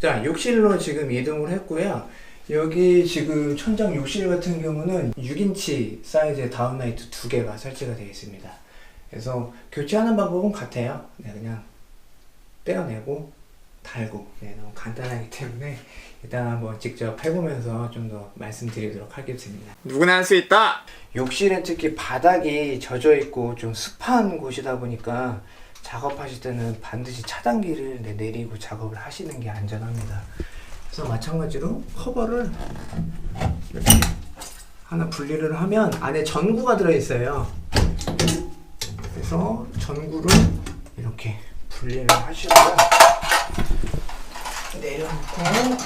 자, 욕실로 지금 이동을 했고요. 여기 지금 천장 욕실 같은 경우는 6인치 사이즈의 다운라이트 두 개가 설치가 되어 있습니다. 그래서 교체하는 방법은 같아요. 네, 그냥 떼어내고 달고 네, 너무 간단하기 때문에 일단 한번 직접 해보면서 좀 더 말씀드리도록 하겠습니다. 누구나 할 수 있다. 욕실은 특히 바닥이 젖어 있고 좀 습한 곳이다 보니까 작업하실 때는 반드시 차단기를 네, 내리고 작업을 하시는 게 안전합니다. 그래서 마찬가지로 커버를 이렇게 하나 분리를 하면 안에 전구가 들어 있어요. 그래서 전구를 이렇게 분리를 하시고요. 내려놓고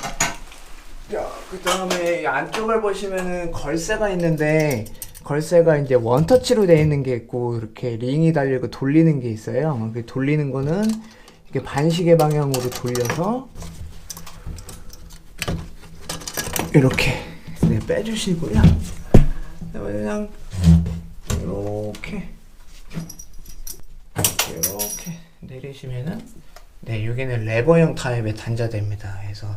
그 다음에 안쪽을 보시면은 걸쇠가 있는데 걸쇠가 이제 원터치로 되어 있는 게 있고 이렇게 링이 달리고 돌리는 게 있어요. 그 돌리는 거는 이렇게 반시계 방향으로 돌려서 이렇게 네, 빼주시고요. 그냥 이렇게 이렇게 내리시면은 네 여기는 레버형 타입의 단자대입니다. 그래서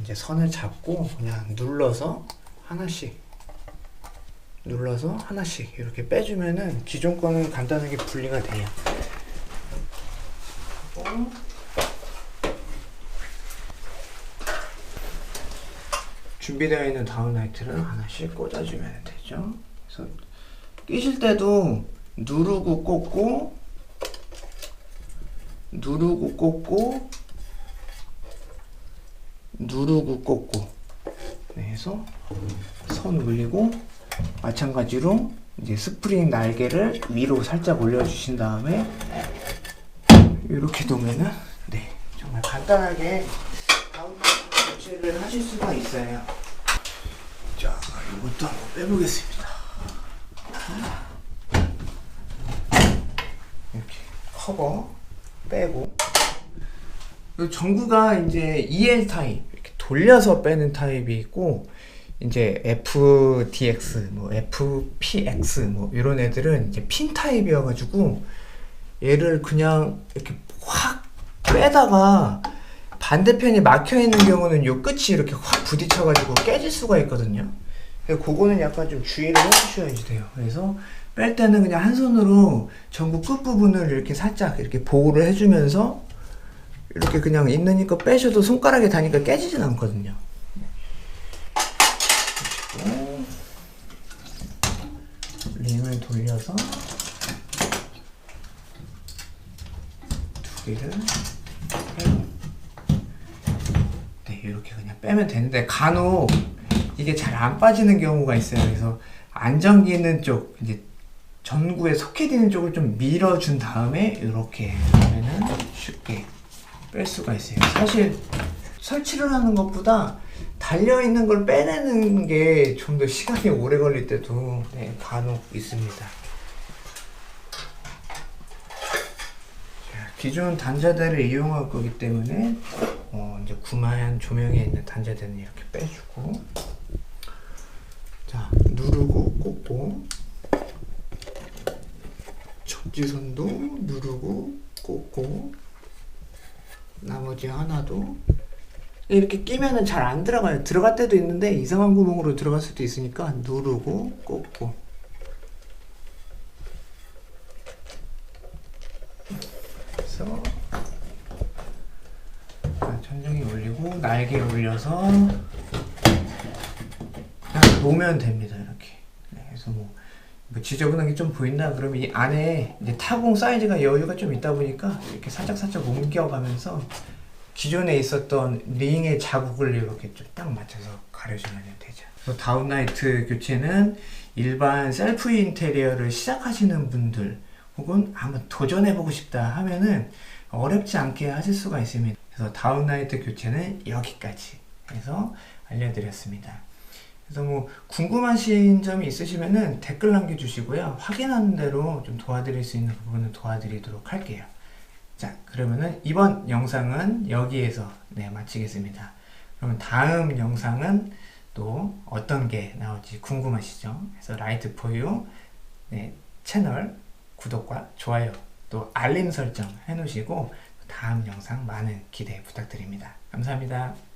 이제 선을 잡고 그냥 눌러서 하나씩 눌러서 하나씩 이렇게 빼주면은 기존 거는 간단하게 분리가 돼요. 준비되어 있는 다운라이트를 하나씩 꽂아주면 되죠. 그래서 끼실 때도 누르고 꽂고 누르고 꽂고 누르고 꽂고 네, 해서 선 올리고 마찬가지로 이제 스프링 날개를 위로 살짝 올려주신 다음에 이렇게 놓으면은 네 정말 간단하게 다운로드 교체를 하실 수가 있어요. 자 이것도 한번 빼보겠습니다. 이렇게 커버 빼고 이 전구가 이제 EL 타입 이렇게 돌려서 빼는 타입이 있고 이제 FDX 뭐 FPX 뭐 이런 애들은 이제 핀 타입이어가지고 얘를 그냥 이렇게 확 빼다가 반대편이 막혀 있는 경우는 요 끝이 이렇게 확 부딪혀가지고 깨질 수가 있거든요. 그래서 그거는 약간 좀 주의를 해주셔야지 돼요. 그래서 뺄 때는 그냥 한 손으로 전구 끝 부분을 이렇게 살짝 이렇게 보호를 해주면서 이렇게 그냥 있으니까 빼셔도 손가락에 닿으니까 깨지진 않거든요. 그리고 돌려서 두 개를 네 이렇게 그냥 빼면 되는데 간혹 이게 잘 안 빠지는 경우가 있어요. 그래서 안정기는 쪽 이제 전구에 있는 쪽을 좀 밀어준 다음에 이렇게 하면은 쉽게 뺄 수가 있어요. 사실 설치를 하는 것보다 달려 있는 걸 빼내는 게 좀 더 시간이 오래 걸릴 때도 네, 간혹 있습니다. 기존 단자대를 이용할 거기 때문에 어, 이제 구마한 조명에 있는 단자대는 이렇게 빼주고. 자 누르고 꽂고. 접지선도 누르고 꽂고. 나머지 하나도 이렇게 끼면은 잘 안 들어가요. 들어갈 때도 있는데 이상한 구멍으로 들어갈 수도 있으니까 누르고 꽂고 자, 천장에 올리고 날개 올려서 그냥 놓으면 됩니다. 이렇게. 네, 그래서 뭐, 뭐 지저분한 게 좀 보인다 그러면 이 안에 이제 타공 사이즈가 여유가 좀 있다 보니까 이렇게 살짝 살짝 옮겨가면서 기존에 있었던 링의 자국을 이렇게 좀 딱 맞춰서 가려주면 되죠. 그래서 다운라이트 교체는 일반 셀프 인테리어를 시작하시는 분들 혹은 한번 도전해보고 싶다 하면은 어렵지 않게 하실 수가 있습니다. 그래서 다운라이트 교체는 여기까지 해서 알려드렸습니다. 그래서 뭐 궁금하신 점이 있으시면은 댓글 남겨주시고요. 확인하는 대로 좀 도와드릴 수 있는 부분은 도와드리도록 할게요. 자, 그러면은 이번 영상은 여기에서 네, 마치겠습니다. 그러면 다음 영상은 또 어떤 게 나올지 궁금하시죠? 그래서 라이트 포유 네, 채널 구독과 좋아요 또 알림 설정 해 놓으시고 다음 영상 많은 기대 부탁드립니다. 감사합니다.